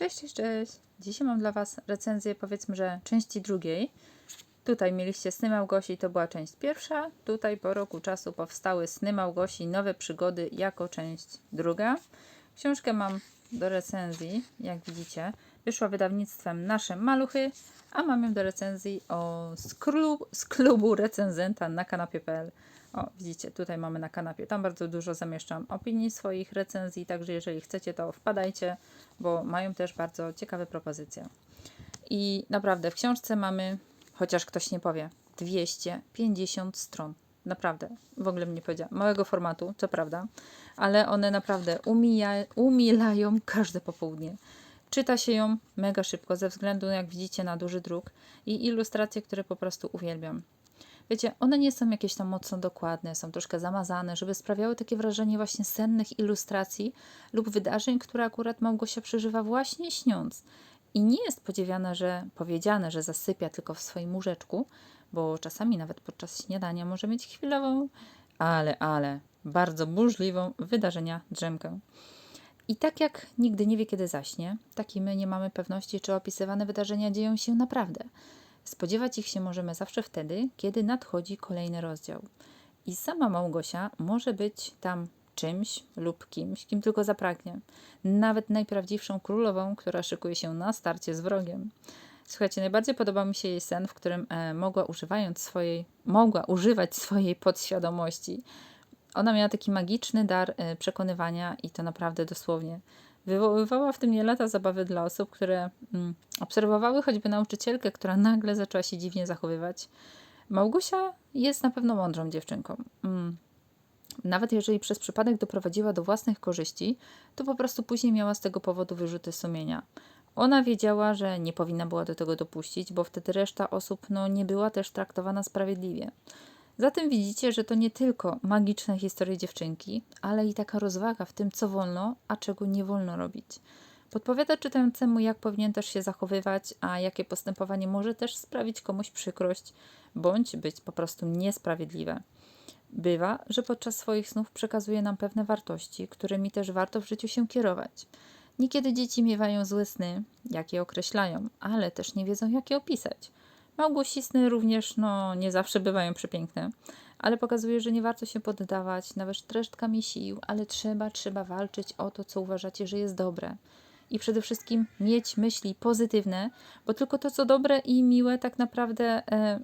Cześć, cześć, cześć. Dzisiaj mam dla Was recenzję, powiedzmy, że części drugiej. Tutaj mieliście Sny Małgosi, to była część pierwsza. Tutaj po roku czasu powstały Sny Małgosi, nowe przygody jako część druga. Książkę mam do recenzji, jak widzicie. Wyszła wydawnictwem Nasze Maluchy, a mam ją do recenzji o, z, z klubu recenzenta na kanapie.pl. O, widzicie, tutaj mamy na kanapie. Tam bardzo dużo zamieszczam opinii swoich recenzji, także jeżeli chcecie, to wpadajcie, bo mają też bardzo ciekawe propozycje. I naprawdę w książce mamy, chociaż ktoś nie powie, 250 stron. Naprawdę, w ogóle bym nie powiedziała. Małego formatu, co prawda, ale one naprawdę umija, umilają każde popołudnie. Czyta się ją mega szybko, ze względu, jak widzicie, na duży druk i ilustracje, które po prostu uwielbiam. Wiecie, one nie są jakieś tam mocno dokładne, są troszkę zamazane, żeby sprawiały takie wrażenie właśnie sennych ilustracji lub wydarzeń, które akurat Małgosia przeżywa właśnie śniąc. I nie jest podziwiane, że powiedziane, że zasypia tylko w swoim łóżeczku, bo czasami nawet podczas śniadania może mieć chwilową, ale, ale bardzo burzliwą wydarzenia drzemkę. I tak jak nigdy nie wie, kiedy zaśnie, tak i my nie mamy pewności, czy opisywane wydarzenia dzieją się naprawdę. Spodziewać ich się możemy zawsze wtedy, kiedy nadchodzi kolejny rozdział. I sama Małgosia może być tam czymś lub kimś, kim tylko zapragnie. Nawet najprawdziwszą królową, która szykuje się na starcie z wrogiem. Słuchajcie, najbardziej podoba mi się jej sen, w którym e, mogła, używając swojej, mogła używać swojej podświadomości. Ona miała taki magiczny dar e, przekonywania i to naprawdę dosłownie. Wywoływała w tym nie lata zabawy dla osób, które mm, obserwowały choćby nauczycielkę, która nagle zaczęła się dziwnie zachowywać. Małgosia jest na pewno mądrą dziewczynką. Mm. Nawet jeżeli przez przypadek doprowadziła do własnych korzyści, to po prostu później miała z tego powodu wyrzuty sumienia. Ona wiedziała, że nie powinna była do tego dopuścić, bo wtedy reszta osób no, nie była też traktowana sprawiedliwie. Zatem widzicie, że to nie tylko magiczne historie dziewczynki, ale i taka rozwaga w tym, co wolno, a czego nie wolno robić. Podpowiada czytającemu, jak powinien też się zachowywać, a jakie postępowanie może też sprawić komuś przykrość, bądź być po prostu niesprawiedliwe. Bywa, że podczas swoich snów przekazuje nam pewne wartości, którymi też warto w życiu się kierować. Niekiedy dzieci miewają złe sny, jak je określają, ale też nie wiedzą, jak je opisać. Małgosi sny również no, nie zawsze bywają przepiękne, ale pokazuje, że nie warto się poddawać nawet resztkami sił, ale trzeba, trzeba walczyć o to, co uważacie, że jest dobre. I przede wszystkim mieć myśli pozytywne, bo tylko to, co dobre i miłe, tak naprawdę e,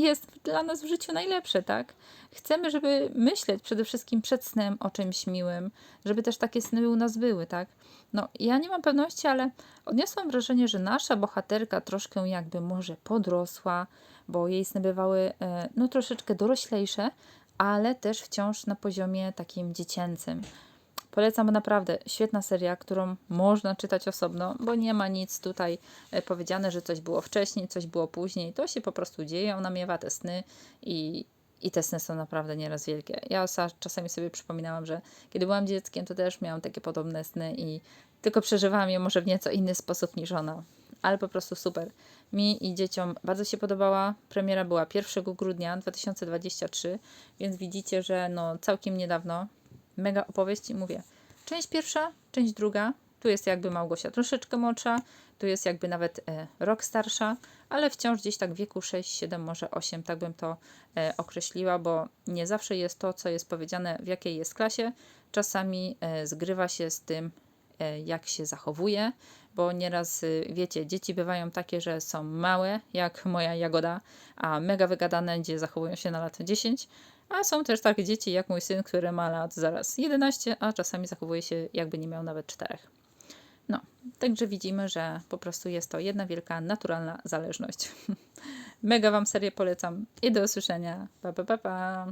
jest dla nas w życiu najlepsze, tak? Chcemy, żeby myśleć przede wszystkim przed snem o czymś miłym, żeby też takie sny u nas były, tak? No, ja nie mam pewności, ale odniosłam wrażenie, że nasza bohaterka troszkę jakby może podrosła, bo jej sny bywały e, no troszeczkę doroślejsze, ale też wciąż na poziomie takim dziecięcym. Polecam naprawdę, świetna seria, którą można czytać osobno, bo nie ma nic tutaj e, powiedziane, że coś było wcześniej, coś było później. To się po prostu dzieje, ona miewa te sny i, i te sny są naprawdę nieraz wielkie. Ja czasami sobie przypominałam, że kiedy byłam dzieckiem, to też miałam takie podobne sny i tylko przeżywałam je może w nieco inny sposób niż ona. Ale po prostu super. Mi i dzieciom bardzo się podobała. Premiera była 1 grudnia 2023, więc widzicie, że no całkiem niedawno mega opowieść i mówię, część pierwsza, część druga, tu jest jakby Małgosia troszeczkę młodsza, tu jest jakby nawet e, rok starsza, ale wciąż gdzieś tak w wieku 6, 7, może 8, tak bym to e, określiła, bo nie zawsze jest to, co jest powiedziane, w jakiej jest klasie, czasami e, zgrywa się z tym, e, jak się zachowuje, bo nieraz, y, wiecie, dzieci bywają takie, że są małe, jak moja Jagoda, a mega wygadane, gdzie zachowują się na lat 10, a są też takie dzieci jak mój syn, który ma lat zaraz 11, a czasami zachowuje się jakby nie miał nawet 4. No, także widzimy, że po prostu jest to jedna wielka naturalna zależność. Mega Wam serię polecam i do usłyszenia. Pa, pa, pa, pa.